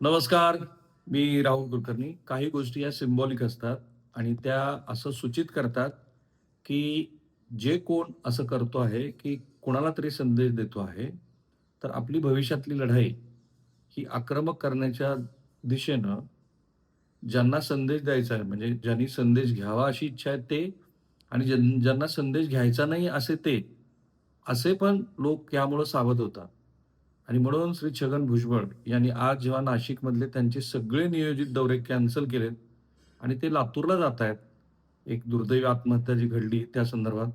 नमस्कार मी राहुल कुलकर्णी. काही गोष्टी या सिम्बॉलिक असतात आणि त्या असं सूचित करतात की जे कोण असं करतो आहे की कोणाला तरी संदेश देतो आहे तर आपली भविष्यातली लढाई ही आक्रमक करण्याच्या दिशेनं ज्यांना संदेश द्यायचा आहे म्हणजे ज्यांनी संदेश घ्यावा अशी इच्छा आहे ते आणि ज्यां- ज्यांना संदेश घ्यायचा नाही असे ते असे पण लोक यामुळं सावध होतात. आणि म्हणून श्री छगन भुजबळ यांनी आज जेव्हा नाशिकमधले त्यांचे सगळे नियोजित दौरे कॅन्सल केलेत आणि ते लातूरला जात आहेत एक दुर्दैवी आत्महत्या जी घडली त्या संदर्भात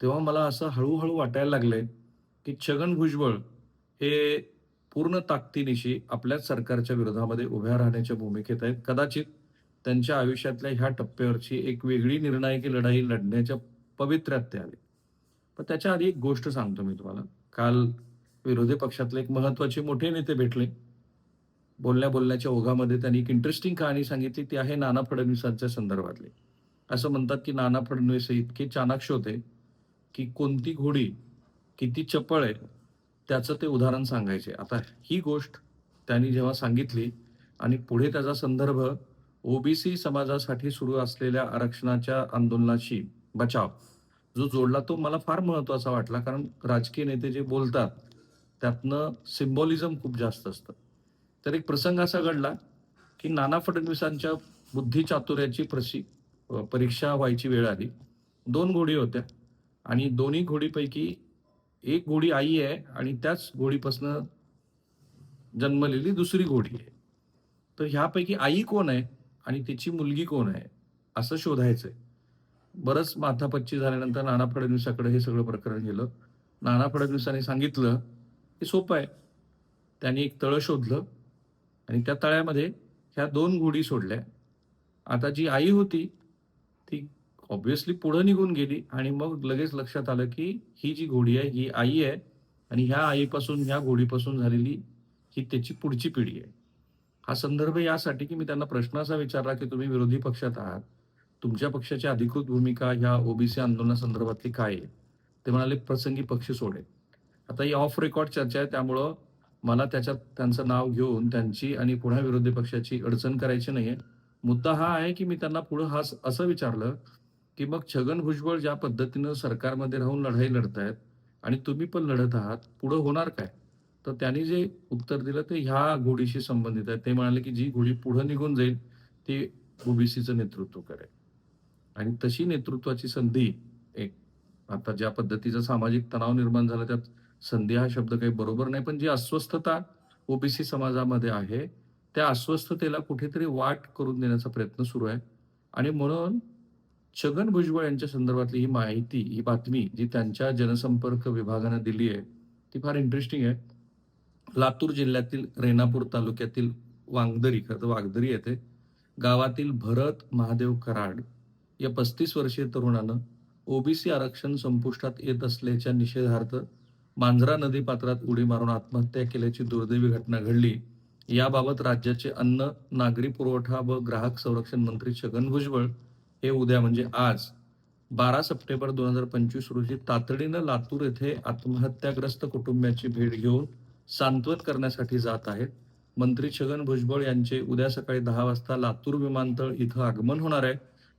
तेव्हा मला असं हळूहळू वाटायला लागलंय की छगन भुजबळ हे पूर्ण ताकदीनिशी आपल्याच सरकारच्या विरोधामध्ये उभ्या राहण्याच्या भूमिकेत आहेत. कदाचित त्यांच्या आयुष्यातल्या ह्या टप्प्यावरची एक वेगळी निर्णायकी लढाई लढण्याच्या पवित्र्यात ते आले. पण त्याच्या आधी एक गोष्ट सांगतो मी तुम्हाला. काल विरोधी पक्षातले एक महत्त्वाचे मोठे नेते भेटले. बोलण्या बोलण्याच्या ओघामध्ये त्यांनी एक इंटरेस्टिंग कहाणी सांगितली ती आहे नाना फडणवीसांच्या संदर्भातली. असं म्हणतात की नाना फडणवीस हे इतके चाणाक्ष होते की कोणती घोडी किती चपळ आहे त्याचं ते उदाहरण सांगायचे. आता ही गोष्ट त्यांनी जेव्हा सांगितली आणि पुढे त्याचा संदर्भ ओबीसी समाजासाठी सुरू असलेल्या आरक्षणाच्या आंदोलनाशी बचाव जो जोडला तो मला फार महत्त्वाचा वाटला. कारण राजकीय नेते जे बोलतात त्यातनं सिम्बॉलिझम खूप जास्त असतं. तर एक प्रसंग असा घडला की नाना फडणवीसांच्या बुद्धिचातुर्याची प्रशि परीक्षा व्हायची वेळ आली. दोन घोडी होत्या आणि दोन्ही घोडीपैकी एक घोडी आई आहे आणि त्याच घोडीपासनं जन्मलेली दुसरी घोडी आहे. तर ह्यापैकी आई कोण आहे आणि तिची मुलगी कोण आहे असं शोधायचं आहे बरंच माथापच्ची झाल्यानंतर नाना फडणवीसाकडे हे सगळं प्रकरण गेलं. नाना फडणवीसांनी सांगितलं हे सोपं आहे. त्यांनी एक तळं शोधलं आणि त्या तळ्यामध्ये ह्या दोन घोडी सोडल्या. आता जी आई होती ती ऑब्व्हियसली पुढं निघून गेली आणि मग लगेच लक्षात आलं की ही जी घोडी आहे ही आई आहे आणि ह्या आईपासून ह्या घोडीपासून झालेली ही त्याची पुढची पिढी आहे. हा संदर्भ यासाठी की मी त्यांना प्रश्न असा विचारला की तुम्ही विरोधी पक्षात आहात तुमच्या पक्षाची अधिकृत भूमिका ह्या ओबीसी आंदोलनासंदर्भातली काय आहे? ते म्हणाले प्रसंगी पक्ष सोडेल. आता ही ऑफ रेकॉर्ड चर्चा आहे त्यामुळं मला त्याच्यात त्यांचं नाव घेऊन त्यांची आणि पुन्हा विरोधी पक्षाची अडचण करायची नाहीये. मुद्दा हा आहे की मी त्यांना पुढं हा असं विचारलं की मग छगन भुजबळ ज्या पद्धतीनं सरकारमध्ये राहून लढाई लढतायत आणि तुम्ही पण लढत आहात पुढं होणार काय? तर त्यांनी जे उत्तर दिलं ते ह्या घोडीशी संबंधित आहे. ते म्हणाले की जी घोडी पुढं निघून जाईल ती ओबीसीचं नेतृत्व करेल. आणि तशी नेतृत्वाची संधी एक आता ज्या पद्धतीचा सामाजिक तणाव निर्माण झाला त्यात संधी हा शब्द काही बरोबर नाही पण जी अस्वस्थता ओबीसी समाजामध्ये आहे त्या अस्वस्थतेला कुठेतरी वाट करून देण्याचा प्रयत्न सुरू आहे. आणि म्हणून छगन भुजबळ यांच्या संदर्भातली ही माहिती ही बातमी जी त्यांच्या जनसंपर्क विभागानं दिली आहे ती फार इंटरेस्टिंग आहे. लातूर जिल्ह्यातील रेणापूर तालुक्यातील वांगदरी खरं तर वागदरी येथे गावातील भरत महादेव कराड या पस्तीस वर्षीय तरुणानं ओबीसी आरक्षण संपुष्टात येत असल्याच्या निषेधार्थ मांजरा नदी पात्रात उडी मारून आत्महत्या केल्याची दुर्दैवी घटना घडली. याबाबत राज्याचे अन्न नागरी पुरवठा व ग्राहक संरक्षण मंत्री छगन भुजबळ हे उद्या म्हणजे आज बारा सप्टेंबर दोन हजार पंचवीस रोजी तातडीनं लातूर येथे आत्महत्याग्रस्त कुटुंबाची भेट घेऊन सांत्वन करण्यासाठी जात आहेत. मंत्री छगन भुजबळ यांचे उद्या सकाळी दहा वाजता लातूर विमानतळ इथं आगमन होणार आहे.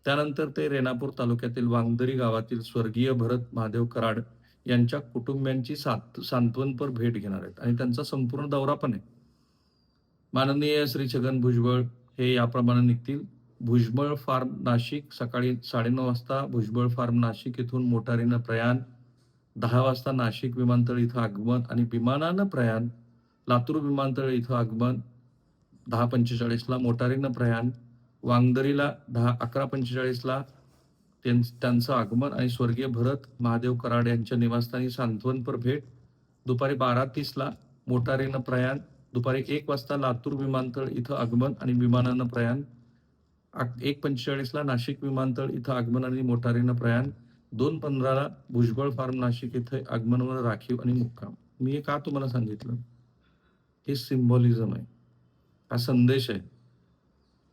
त्यानंतर ते रेणापूर तालुक्यातील वांगदरी गावातील स्वर्गीय भरत महादेव कराड यांच्या कुटुंबियांची सात सांत्वनपर भेट घेणार आहेत. आणि त्यांचा संपूर्ण दौरा पण आहे. माननीय श्री छगन भुजबळ हे याप्रमाणे निघतील. भुजबळ फार्म नाशिक सकाळी साडेनऊ वाजता भुजबळ फार्म नाशिक इथून मोटारीनं प्रयाण दहा वाजता नाशिक विमानतळ इथं आगमन आणि विमानानं प्रयाण लातूर विमानतळ इथं आगमन दहा पंचेचाळीसला मोटारीनं प्रयाण वांगदरीला दहा अकरा पंचेचाळीसला त्यांचं आगमन आणि स्वर्गीय भरत महादेव कराड यांच्या निवासस्थानी सांत्वनपर भेट दुपारी बारा तीसला मोटारीनं प्रयाण दुपारी एक वाजता लातूर विमानतळ इथं आगमन आणि विमानानं प्रयाण एक पंचेचाळीसला नाशिक विमानतळ इथं आगमन आणि मोटारीनं प्रयाण दोन पंधराला भुजबळ फार्म नाशिक इथे आगमनवर राखीव आणि मुक्काम. मी हे का तुम्हाला सांगितलं? हे सिम्बॉलिझम आहे. हा संदेश आहे.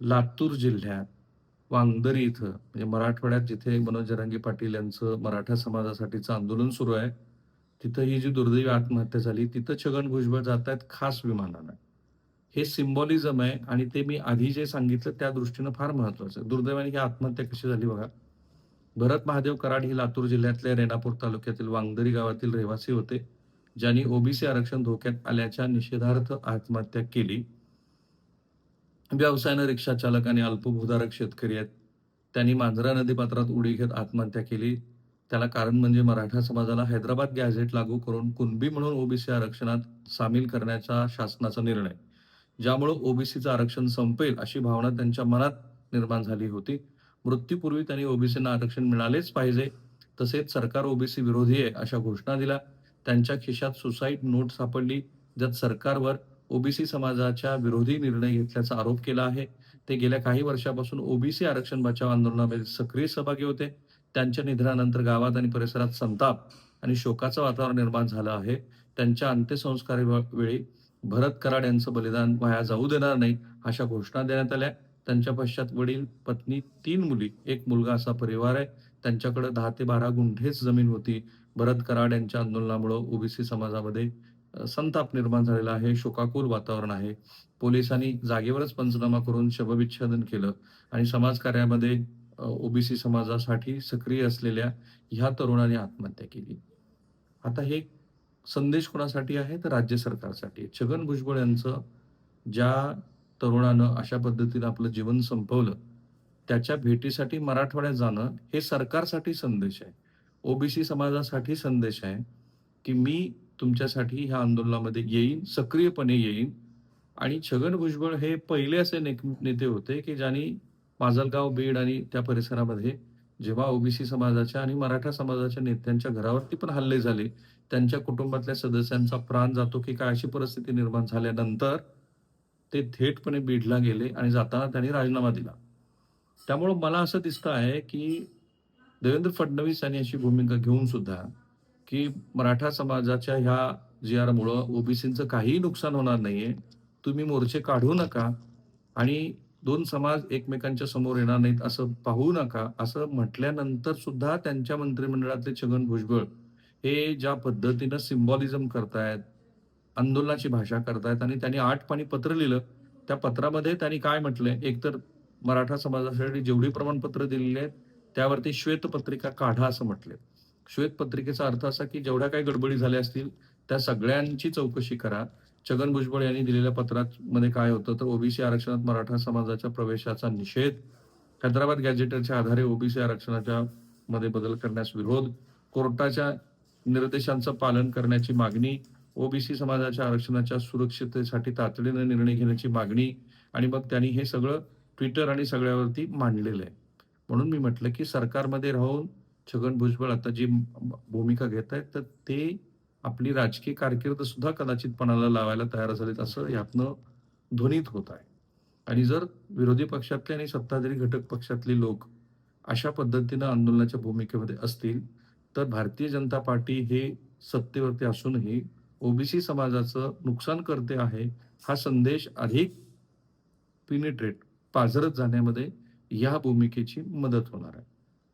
लातूर जिल्ह्यात वांगदरी इथं म्हणजे मराठवाड्यात जिथे मनोज जरांगी पाटील यांचं मराठा समाजासाठीचं आंदोलन सुरू आहे तिथं ही जी दुर्दैवी आत्महत्या झाली तिथं छगन भुजबळ जात आहेत खास विमानानं. हे सिम्बॉलिझम आहे आणि ते मी आधी जे सांगितलं त्या दृष्टीनं फार महत्वाचं आहे. दुर्दैवाने ही आत्महत्या कशी झाली बघा. भरत महादेव कराड ही लातूर जिल्ह्यातल्या रेणापूर तालुक्यातील वांगदरी गावातील रहिवासी होते ज्यांनी ओबीसी आरक्षण धोक्यात आल्याच्या निषेधार्थ आत्महत्या केली. व्यवसायानं रिक्षा चालक आणि अल्पभूधारक शेतकरी आहेत. त्यांनी मांजरा नदीपात्रात उडी घेत आत्महत्या केली. त्याला कारण म्हणजे मराठा समाजाला हैदराबाद गॅझेट लागू करून कुणबी म्हणून ओबीसी आरक्षणात सामील करण्याचा शासनाचा निर्णय. ज्यामुळे ओबीसीचं आरक्षण संपेल अशी भावना त्यांच्या मनात निर्माण झाली होती. मृत्यूपूर्वी त्यांनी ओबीसींना आरक्षण मिळालेच पाहिजे तसेच सरकार ओबीसी विरोधी आहे अशा घोषणा दिल्या. त्यांच्या खिशात सुसाईड नोट सापडली ज्यात सरकारवर ओबीसी समाजाच्या विरोधी निर्णय घेतल्याचा आरोप केला आहे. ते गेल्या काही वर्षापासून ओबीसी आरक्षण बचाव आंदोलनामध्ये सक्रिय सहभागी होते. त्यांच्या निधनानंतर गावात आणि परिसरात संताप आणि शोकाचं वातावरण निर्माण झालं आहे. त्यांच्या अंत्यसंस्कार वेळी भरत कराड यांचं बलिदान वाया जाऊ देणार नाही अशा घोषणा देण्यात आल्या. त्यांच्या पश्चात वडील पत्नी तीन मुली एक मुलगा असा परिवार आहे. त्यांच्याकडे दहा ते बारा गुंठेच जमीन होती. भरत कराड यांच्या आंदोलनामुळे ओबीसी समाजामध्ये संताप निर्माण झालेला आहे शोकाकुल वातावरण आहे. पोलिसांनी जागेवरच पंचनामा करून शवविच्छेदन केलं आणि समाजकार्यामध्ये ओबीसी समाजासाठी सक्रिय असलेल्या ह्या तरुणाने आत्महत्या केली. आता हे संदेश कोणासाठी आहे? तर राज्य सरकारसाठी. छगन भुजबळ यांचं ज्या तरुणानं अशा पद्धतीनं आपलं जीवन संपवलं त्याच्या भेटीसाठी मराठवाड्यात जाणं हे सरकारसाठी संदेश आहे. ओबीसी समाजासाठी संदेश आहे की मी तुमच्यासाठी ह्या आंदोलनामध्ये येईन सक्रियपणे येईन. आणि छगन भुजबळ हे पहिले असे ने- नेते होते की ज्यांनी माजलगाव बीड आणि त्या परिसरामध्ये जेव्हा ओबीसी समाजाच्या आणि मराठा समाजाच्या नेत्यांच्या घरावरती पण हल्ले झाले त्यांच्या कुटुंबातल्या सदस्यांचा प्राण जातो की काय अशी परिस्थिती निर्माण झाल्यानंतर ते थेटपणे बीडला गेले आणि जाताना त्यांनी राजीनामा दिला. त्यामुळं मला असं दिसतं आहे की देवेंद्र फडणवीस यांनी अशी भूमिका घेऊन सुद्धा की मराठा समाजाच्या ह्या जी आरमुळं ओबीसींचं काहीही नुकसान होणार नाहीये. तुम्ही मोर्चे काढू नका आणि दोन समाज एकमेकांच्या समोर येणार नाहीत असं पाहू नका असं म्हटल्यानंतर सुद्धा त्यांच्या मंत्रिमंडळातले छगन भुजबळ हे ज्या पद्धतीनं सिम्बॉलिझम करतायत आंदोलनाची भाषा करतायत आणि त्यांनी आठ पाणी पत्र लिहिलं त्या पत्रामध्ये त्यांनी काय म्हटलंय? एकतर मराठा समाजासाठी जेवढी प्रमाणपत्र दिलेली आहेत त्यावरती श्वेतपत्रिका काढा असं श्वेत पत्रिकेचा अर्थ असा की जेवढ्या काही गडबडी झाल्या असतील त्या सगळ्यांची चौकशी करा. छगन भुजबळ यांनी दिलेल्या पत्रात मध्ये काय होतं तर ओबीसी आरक्षणात मराठा समाजाच्या प्रवेशाचा निषेध हैदराबाद गॅजेटरच्या आधारे ओबीसी आरक्षणाच्या मध्ये बदल करण्यास विरोध कोर्टाच्या निर्देशांचं पालन करण्याची मागणी ओबीसी समाजाच्या आरक्षणाच्या सुरक्षिततेसाठी तातडीनं निर्णय घेण्याची मागणी आणि मग त्यांनी हे सगळं ट्विटर आणि सगळ्यावरती मांडलेलं आहे. म्हणून मी म्हटलं की सरकारमध्ये राहून छगन भुजबळ आता जी भूमिका घेत आहेत तर ते आपली राजकीय कारकीर्द सुद्धा कदाचित पणाला लावायला तयार झालेत असं यातनं ध्वनित होत आहे. आणि जर विरोधी पक्षातले आणि सत्ताधारी घटक पक्षातले लोक अशा पद्धतीनं आंदोलनाच्या भूमिकेमध्ये असतील तर भारतीय जनता पार्टी हे सत्तेवरती असूनही ओबीसी समाजाचं नुकसान करते आहे हा संदेश अधिक पिनिट्रेट पाझरत जाण्यामध्ये या भूमिकेची मदत होणार आहे.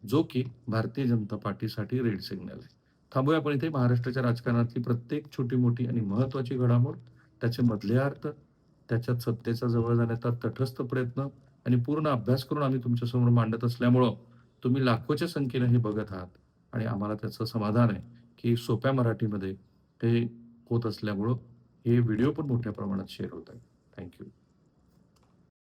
जो की भारतीय जनता पार्टीसाठी रेड सिग्नल आहे. थांबूया आपण इथे. महाराष्ट्राच्या राजकारणातली प्रत्येक छोटी मोठी आणि महत्वाची घडामोड त्याचे मधले अर्थ त्याच्यात सत्तेचा जवळ जाण्याचा तटस्थ प्रयत्न आणि पूर्ण अभ्यास करून आम्ही तुमच्यासमोर मांडत असल्यामुळं तुम्ही लाखोच्या संख्येनं हे बघत आहात. आणि आम्हाला त्याचं समाधान आहे की सोप्या मराठीमध्ये हे होत असल्यामुळं हे व्हिडिओ पण मोठ्या प्रमाणात शेअर होत आहे